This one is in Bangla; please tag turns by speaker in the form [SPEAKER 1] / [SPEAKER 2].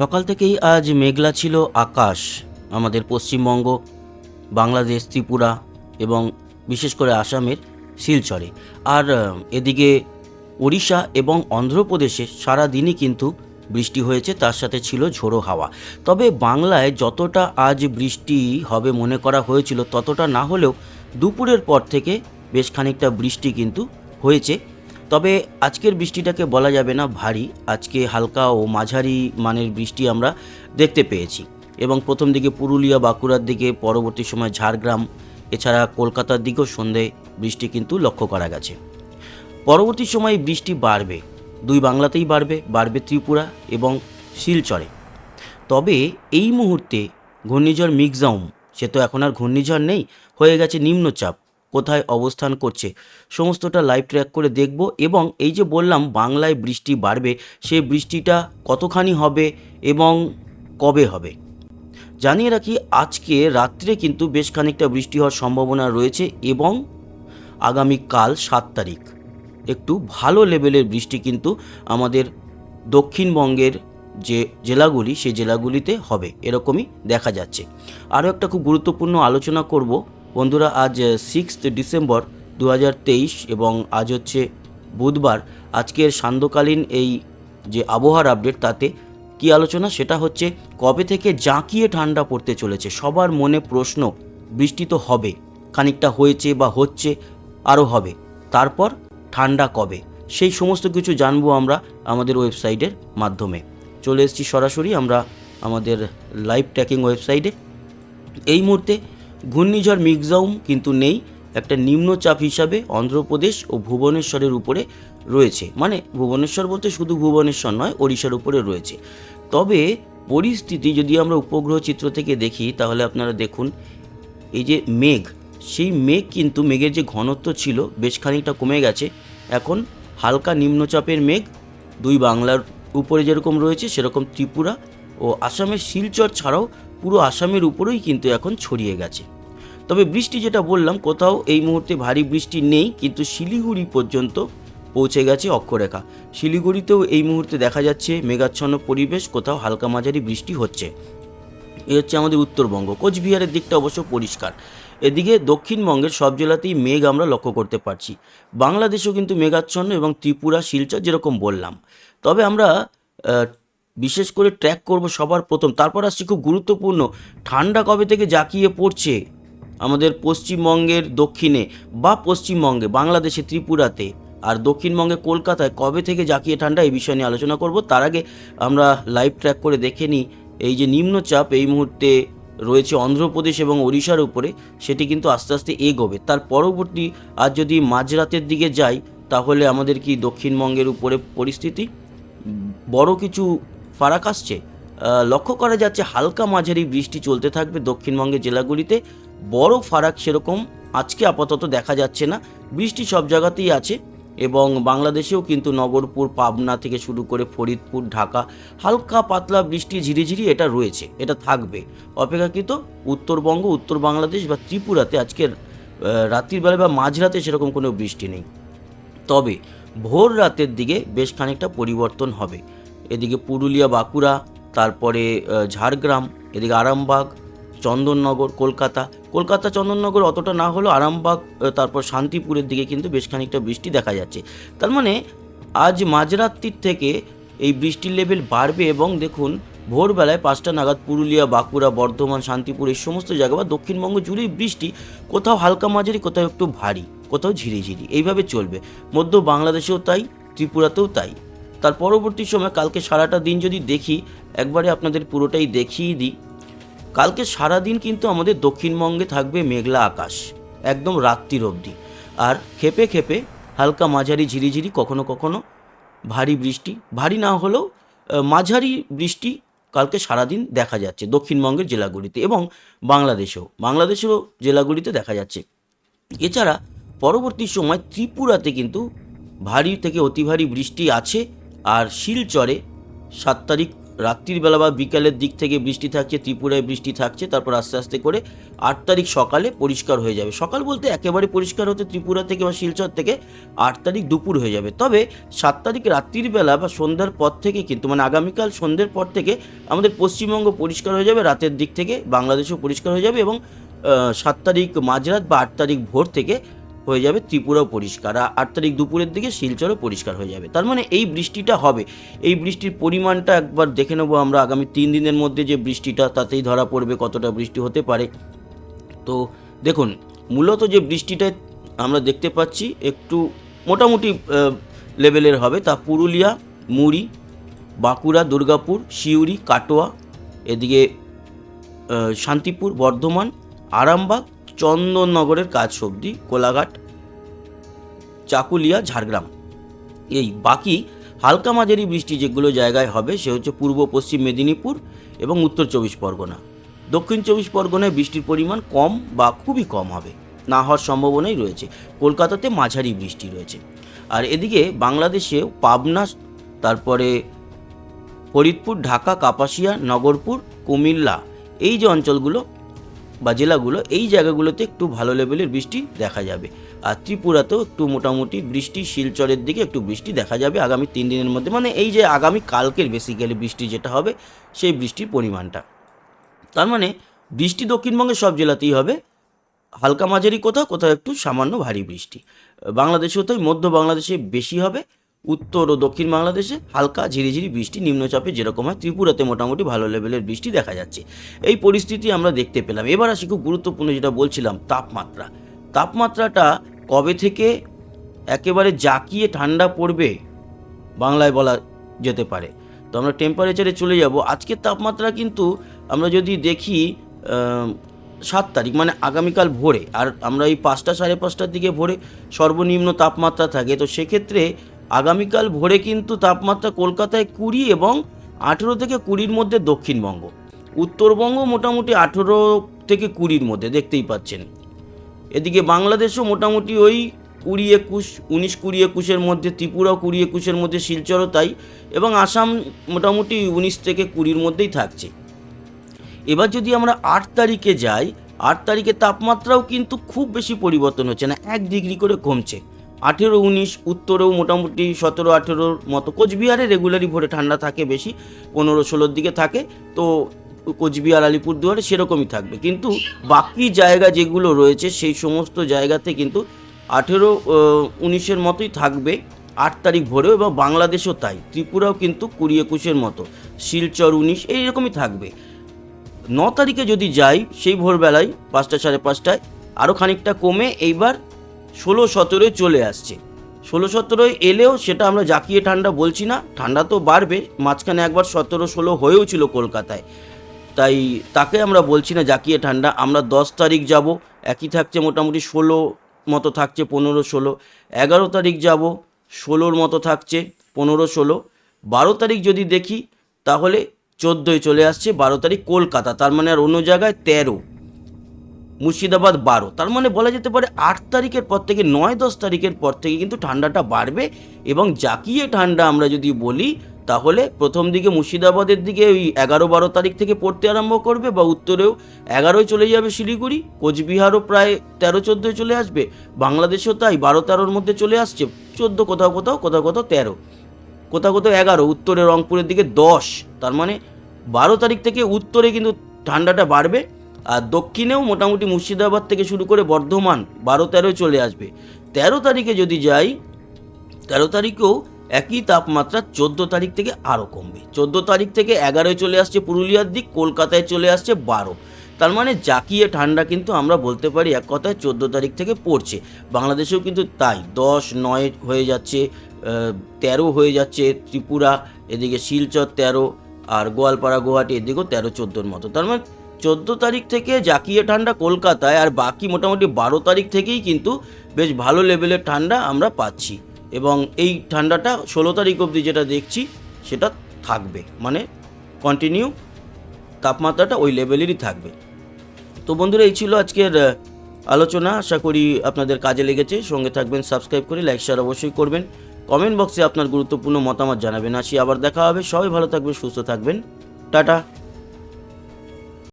[SPEAKER 1] সকাল থেকেই আজ মেঘলা ছিল আকাশ, আমাদের পশ্চিমবঙ্গ, বাংলাদেশ, ত্রিপুরা এবং বিশেষ করে আসামের শিলচরে। আর এদিকে ওড়িশা এবং অন্ধ্রপ্রদেশে সারা দিনই কিন্তু বৃষ্টি হয়েছে, তার সাথে ছিল ঝোড়ো হাওয়া। তবে বাংলায় যতটা আজ বৃষ্টি হবে মনে করা হয়েছিল, ততটা না হলেও দুপুরের পর থেকে বেশ খানিকটা বৃষ্টি কিন্তু হয়েছে। তবে আজকের বৃষ্টিটাকে বলা যাবে না ভারী, আজকে হালকা ও মাঝারি মানের বৃষ্টি আমরা দেখতে পেয়েছি। এবং প্রথম দিকে পুরুলিয়া, বাঁকুড়ার দিকে, পরবর্তী সময় ঝাড়গ্রাম, এছাড়া কলকাতার দিকেও সন্ধে বৃষ্টি কিন্তু লক্ষ্য করা গেছে। পরবর্তী সময়ে বৃষ্টি বাড়বে, দুই বাংলাতেই বাড়বে বাড়বে ত্রিপুরা এবং শিলচরে। তবে এই মুহূর্তে ঘূর্ণিঝড় মিগজাউম, সে তো এখন আর ঘূর্ণিঝড় নেই, হয়ে গেছে নিম্নচাপ। কোথায় অবস্থান করছে। সমস্তটা লাইভ ট্র্যাক করে দেখব এবং এই যে বললাম, বাংলায় বৃষ্টি বাড়বে, সেই বৃষ্টিটা কতখানি হবে এবং কবে হবে? জানিয়ে রাখি, আজকে রাত্রে কিন্তু বেশ খানিকটা বৃষ্টি হওয়ার সম্ভাবনা রয়েছে এবং আগামীকাল সাত তারিখ। একটু ভালো লেভেলের বৃষ্টি কিন্তু আমাদের দক্ষিণবঙ্গের যে জেলাগুলি, সেই জেলাগুলিতে হবে, এরকমই দেখা যাচ্ছে। আরও একটা খুব গুরুত্বপূর্ণ আলোচনা করব বন্ধুরা, আজ সিক্সথ ডিসেম্বর দু হাজার তেইশ এবং আজ হচ্ছে বুধবার। আজকের সান্ধ্যকালীন এই যে আবহাওয়ার আপডেট তাতে কি আলোচনা? সেটা হচ্ছে কবে থেকে জাঁকিয়ে ঠান্ডা পড়তে চলেছে? সবার মনে প্রশ্ন, বৃষ্টি তো হবে, খানিকটা হয়েছে বা হচ্ছে, আরও হবে। তারপর ঠান্ডা কবে? সেই সমস্ত কিছু জানব আমরা আমাদের ওয়েবসাইটের মাধ্যমে। চলে এসেছি সরাসরি, আমরা আমাদের লাইভ ট্র্যাকিং ওয়েবসাইটে এই মুহূর্তে ঘূর্ণিঝড় মিগজাউম কিন্তু নেই। একটা নিম্নচাপ হিসাবে অন্ধ্রপ্রদেশ ও ভুবনেশ্বরের উপরে রয়েছে। মানে ভুবনেশ্বর বলতে শুধু ভুবনেশ্বর নয়, ওড়িশার উপরে রয়েছে। তবে পরিস্থিতি যদি আমরা উপগ্রহ চিত্র থেকে দেখি, তাহলে আপনারা দেখুন, এই যে মেঘ, সেই মেঘ কিন্তু মেঘের যে ঘনত্ব ছিল বেশ খানিকটা কমে গেছে। এখন হালকা নিম্নচাপের মেঘ, দুই বাংলার উপরে যেরকম রয়েছে সেরকম ত্রিপুরা ও আসামের শিলচর ছাড়াও পুরো আসামের উপরেই কিন্তু এখন ছড়িয়ে গেছে। তবে বৃষ্টি যেটা বললাম, কোথাও এই মুহূর্তে ভারী বৃষ্টি নেই, কিন্তু শিলিগুড়ি পর্যন্ত পৌঁছে গেছে অক্ষরেখা। শিলিগুড়িতেও এই মুহূর্তে দেখা যাচ্ছে মেঘাচ্ছন্ন পরিবেশ, কোথাও হালকা মাঝারি বৃষ্টি হচ্ছে। এ হচ্ছে আমাদের উত্তরবঙ্গ। কোচবিহারের দিকটা অবশ্য পরিষ্কার। এদিকে দক্ষিণবঙ্গের সব জেলাতেই মেঘ আমরা লক্ষ্য করতে পারছি। বাংলাদেশেও কিন্তু মেঘাচ্ছন্ন এবং ত্রিপুরা, শিলচর যেরকম বললাম। তবে আমরা বিশেষ করে ট্র্যাক করব সবার প্রথম। তারপর আসছি খুব গুরুত্বপূর্ণ, ঠান্ডা কবে থেকে জাঁকিয়ে পড়ছে? আমাদের পশ্চিমবঙ্গের দক্ষিণে বা পশ্চিমবঙ্গে, বাংলাদেশে, ত্রিপুরাতে। আর দক্ষিণবঙ্গে, কলকাতায় কবে থেকে জাকিয়ে ঠান্ডা, এই বিষয় নিয়ে আলোচনা করব। তার আগে আমরা লাইভ ট্র্যাক করে দেখে নিই, এই যে নিম্নচাপ এই মুহূর্তে রয়েছে অন্ধ্রপ্রদেশ এবং ওড়িশার উপরে, সেটি কিন্তু আস্তে আস্তে এগোবে। তার পরবর্তী, আর যদি মাঝরাতের দিকে যাই, তাহলে আমাদের কি দক্ষিণবঙ্গের উপরে পরিস্থিতি? বড় কিছু ফারাক আসছে? লক্ষ্য করা যাচ্ছে হালকা মাঝারি বৃষ্টি চলতে থাকবে দক্ষিণবঙ্গের জেলাগুলিতে। বড় ফারাক সেরকম আজকে আপাতত দেখা যাচ্ছে না। বৃষ্টি সব জায়গাতেই আছে এবং বাংলাদেশেও কিন্তু নগরপুর, পাবনা থেকে শুরু করে ফরিদপুর, ঢাকা হালকা পাতলা বৃষ্টি ঝিরিঝিরি এটা রয়েছে, এটা থাকবে। অপেক্ষাকৃত উত্তরবঙ্গ, উত্তর বাংলাদেশ বা ত্রিপুরাতে আজকের রাত্রির বেলা বা মাঝরাতে সেরকম কোনো বৃষ্টি নেই। তবে ভোর রাতের দিকে বেশ খানিকটা পরিবর্তন হবে। এদিকে পুরুলিয়া, বাঁকুড়া, তারপরে ঝাড়গ্রাম, এদিকে আরামবাগ চন্দননগর, কলকাতা। কলকাতা চন্দননগর অতটা না হলেও আরামবাগ তারপর শান্তিপুরের দিকে কিন্তু বেশ খানিকটা বৃষ্টি দেখা যাচ্ছে। তার মানে আজ মাঝরাত্রির থেকে এই বৃষ্টির লেভেল বাড়বে এবং দেখুন, ভোরবেলায় পাঁচটা নাগাদ পুরুলিয়া, বাঁকুড়া, বর্ধমান, শান্তিপুর এই সমস্ত জায়গা বা দক্ষিণবঙ্গ জুড়েই বৃষ্টি কোথাও হালকা মাঝারি, কোথাও একটু ভারী, কোথাও ঝিরিঝিরি, এইভাবে চলবে। মধ্য বাংলাদেশেও তাই, ত্রিপুরাতেও তাই। তার পরবর্তী সময়, কালকে সারাটা দিন যদি দেখি, একবারে আপনাদের পুরোটাই দেখিয়ে দিই। কালকে সারা দিন কিন্তু আমাদের দক্ষিণবঙ্গে থাকবে মেঘলা আকাশ, একদম রাত্রির অবধি। আর খেপে খেপে হালকা মাঝারি ঝিরিঝিরি, কখনো কখনো ভারী বৃষ্টি। ভারী না হলেও মাঝারি বৃষ্টি কালকে সারাদিন দেখা যাচ্ছে দক্ষিণবঙ্গের জেলাগুলিতে এবং বাংলাদেশেও। বাংলাদেশেরও জেলাগুলিতে দেখা যাচ্ছে। এছাড়া পরবর্তী সময় ত্রিপুরাতে কিন্তু ভারী থেকে অতি ভারী বৃষ্টি আছে, আর শিলচরে সাত তারিখ রাত্রির বেলা বা বিকালের দিক থেকে বৃষ্টি থাকছে, ত্রিপুরায় বৃষ্টি থাকছে, তারপর আস্তে আস্তে করে আট তারিখ সকালে পরিষ্কার হয়ে যাবে। সকাল বলতে একেবারে পরিষ্কার হতে ত্রিপুরা থেকে বা শিলচর থেকে আট তারিখ দুপুর হয়ে যাবে। তবে সাত তারিখ রাত্রির বেলা বা সন্ধ্যার পর থেকে কিন্তু মানে আগামীকাল সন্ধ্যের পর থেকে আমাদের পশ্চিমবঙ্গ পরিষ্কার হয়ে যাবে, রাতের দিক থেকে বাংলাদেশও পরিষ্কার হয়ে যাবে এবং সাত তারিখ মাঝরাত বা আট তারিখ ভোর থেকে হয়ে যাবে, ত্রিপুরাও পরিষ্কার। আর আট তারিখ দুপুরের দিকে শিলচরও পরিষ্কার হয়ে যাবে। তার মানে এই বৃষ্টিটা হবে। এই বৃষ্টির পরিমাণটা একবার দেখে নেব আমরা। আগামী তিন দিনের মধ্যে যে বৃষ্টিটা, তাতেই ধরা পড়বে কতটা বৃষ্টি হতে পারে। তো দেখুন, মূলত যে বৃষ্টিটা আমরা দেখতে পাচ্ছি, একটু মোটামুটি লেভেলের হবে। তা পুরুলিয়া, মুড়ি, বাঁকুড়া, দুর্গাপুর, সিউড়ি, কাটোয়া, এদিকে শান্তিপুর, বর্ধমান, আরামবাগ চন্দননগরের কাজ সবজি কোলাঘাট, চাকুলিয়া, ঝাড়গ্রাম। এই বাকি হালকা মাঝারি বৃষ্টি যেগুলো জায়গায় হবে, সে হচ্ছে পূর্ব, পশ্চিম মেদিনীপুর এবং উত্তর চব্বিশ পরগনা। দক্ষিণ চব্বিশ পরগনায় বৃষ্টির পরিমাণ কম বা খুবই কম হবে, না হওয়ার সম্ভাবনাই রয়েছে। কলকাতাতে মাঝারি বৃষ্টি রয়েছে। আর এদিকে বাংলাদেশে পাবনা, তারপরে ফরিদপুর, ঢাকা, কাপাসিয়া, নগরপুর, কুমিল্লা, এই যে অঞ্চলগুলো বা জেলাগুলো, এই জায়গাগুলোতে একটু ভালো লেভেলের বৃষ্টি দেখা যাবে। আর ত্রিপুরাতেও একটু মোটামুটি বৃষ্টি, শিলচরের দিকে একটু বৃষ্টি দেখা যাবে আগামী তিন দিনের মধ্যে। মানে এই যে আগামী কালকের বেসিক্যালি বৃষ্টি যেটা হবে, সেই বৃষ্টির পরিমাণটা। তার মানে বৃষ্টি দক্ষিণবঙ্গের সব জেলাতেই হবে। হালকা মাঝারি কোথাও কোথাও একটু সামান্য ভারী বৃষ্টি। বাংলাদেশেও তাই, মধ্য বাংলাদেশে বেশি হবে। উত্তর ও দক্ষিণ বাংলাদেশে হালকা ঝিরিঝিরি বৃষ্টি, নিম্নচাপে যেরকম হয় ত্রিপুরাতে মোটামুটি ভালো লেভেলের বৃষ্টি দেখা যাচ্ছে। এই পরিস্থিতি আমরা দেখতে পেলাম। এবার আসি খুব গুরুত্বপূর্ণ যেটা বলছিলাম, তাপমাত্রা। তাপমাত্রাটা কবে থেকে একেবারে জাকিয়ে ঠান্ডা পড়বে বাংলায় বলা যেতে পারে? তো আমরা টেম্পারেচারে চলে যাব। আজকের তাপমাত্রা কিন্তু আমরা যদি দেখি সাত তারিখ মানে আগামীকাল ভোরে। আর আমরা এই পাঁচটা সাড়ে পাঁচটার দিকে ভোরে সর্বনিম্ন তাপমাত্রা থাকে। তো সেক্ষেত্রে আগামীকাল ভোরে কিন্তু তাপমাত্রা কলকাতায় কুড়ি এবং আঠেরো থেকে কুড়ির মধ্যে দক্ষিণবঙ্গ। উত্তরবঙ্গ মোটামুটি আঠেরো থেকে কুড়ির মধ্যে, দেখতেই পাচ্ছেন। এদিকে বাংলাদেশও মোটামুটি ওই কুড়ি একুশ, উনিশ কুড়ি একুশের মধ্যে, ত্রিপুরাও কুড়ি একুশের মধ্যে শিলচরও তাই, এবং আসাম মোটামুটি উনিশ থেকে কুড়ির মধ্যেই থাকছে। এবার যদি আমরা আট তারিখে যাই, আট তারিখে তাপমাত্রাও কিন্তু খুব বেশি পরিবর্তন হচ্ছে না, এক ডিগ্রি করে কমছে। আঠেরো উনিশ, উত্তরেও মোটামুটি সতেরো আঠেরোর মতো। কোচবিহারে রেগুলারই ভোরে ঠান্ডা থাকে বেশি, পনেরো ষোলোর দিকে থাকে। তো কোচবিহার, আলিপুরদুয়ারে সেরকমই থাকবে। কিন্তু বাকি জায়গা যেগুলো রয়েছে, সেই সমস্ত জায়গাতে কিন্তু আঠেরো উনিশের মতোই থাকবে। আট তারিখ ভোরেও এবং বাংলাদেশও তাই। ত্রিপুরাও কিন্তু কুড়ি একুশের মতো। শিলচর উনিশ এইরকমই থাকবে। ন তারিখে যদি যাই, সেই ভোরবেলায় পাঁচটা সাড়ে পাঁচটায় আরও খানিকটা কমে, এইবার ষোলো সতেরোয় চলে আসছে। ষোলো সতেরোয় এলেও সেটা আমরা জাকিয়ে ঠান্ডা বলছি না, ঠান্ডা তো বাড়বে, মাঝখানে একবার সতেরো ষোলো হয়েও ছিল কলকাতায়। তাই তাকে আমরা বলছি না জাকিয়ে ঠান্ডা, আমরা দশ তারিখ যাব, একই থাকছে মোটামুটি ষোলো মতো থাকছে পনেরো ষোলো, এগারো তারিখ যাব, ষোলোর মতো থাকছে পনেরো ষোলো, বারো তারিখ যদি দেখি, তাহলে চোদ্দোয় চলে আসছে, বারো তারিখ কলকাতা, তার মানে আর অন্য জায়গায় তেরো। মুর্শিদাবাদ বারো। তার মানে বলা যেতে পারে আট তারিখের পর থেকে নয়, দশ তারিখের পর থেকে কিন্তু ঠান্ডাটা বাড়বে এবং জাকিয়ে ঠান্ডা আমরা যদি বলি, তাহলে প্রথম দিকে মুর্শিদাবাদের দিকে ওই এগারো বারো তারিখ থেকে পড়তে আরম্ভ করবে বা উত্তরেও এগারোয় চলে যাবে শিলিগুড়ি, কোচবিহারও প্রায় তেরো, চোদ্দোয় চলে আসবে, বাংলাদেশও তাই বারো, তেরোর মধ্যে চলে আসছে, চোদ্দ কোথাও কোথাও কোথাও কোথাও তেরো, কোথাও কোথাও এগারো, উত্তরে রংপুরের দিকে দশ, তার মানে বারো তারিখ থেকে উত্তরে কিন্তু ঠান্ডাটা বাড়বে। আর দক্ষিণেও মোটামুটি মুর্শিদাবাদ থেকে শুরু করে বর্ধমান বারো তেরোয় চলে আসবে। তেরো তারিখে যদি যাই, তেরো তারিখেও একই তাপমাত্রা চোদ্দ তারিখ থেকে আরও কমবে। চোদ্দ তারিখ থেকে এগারোয় চলে আসছে পুরুলিয়ার দিক, কলকাতায় চলে আসছে বারো। তার মানে জাকিয়ে ঠান্ডা কিন্তু আমরা বলতে পারি এক কথায় চোদ্দ তারিখ থেকে পড়ছে। বাংলাদেশেও কিন্তু তাই, দশ, নয় হয়ে যাচ্ছে তেরো হয়ে যাচ্ছে ত্রিপুরা, এদিকে শিলচর তেরো, আর গোয়ালপাড়া, গুয়াহাটি, এদিকেও তেরো, চোদ্দোর মতো। তার মানে চোদ্দ তারিখ থেকে জাকিয়ে ঠান্ডা কলকাতায় আর বাকি মোটামুটি বারো তারিখ থেকেই কিন্তু বেশ ভালো লেভেলের ঠান্ডা আমরা পাচ্ছি। এবং এই ঠান্ডাটা ষোলো তারিখ অবধি যেটা দেখছি, সেটা থাকবে। মানে কন্টিনিউ তাপমাত্রাটা ওই লেভেলেরই থাকবে। তো বন্ধুরা, এই ছিল আজকের আলোচনা। আশা করি আপনাদের কাজে লেগেছে। সঙ্গে থাকবেন সাবস্ক্রাইব করে লাইক শেয়ার অবশ্যই করবেন। কমেন্ট বক্সে আপনার গুরুত্বপূর্ণ মতামত জানাবেন। আসি আবার দেখা হবে। সবাই ভালো থাকবেন, সুস্থ থাকবেন। টাটা।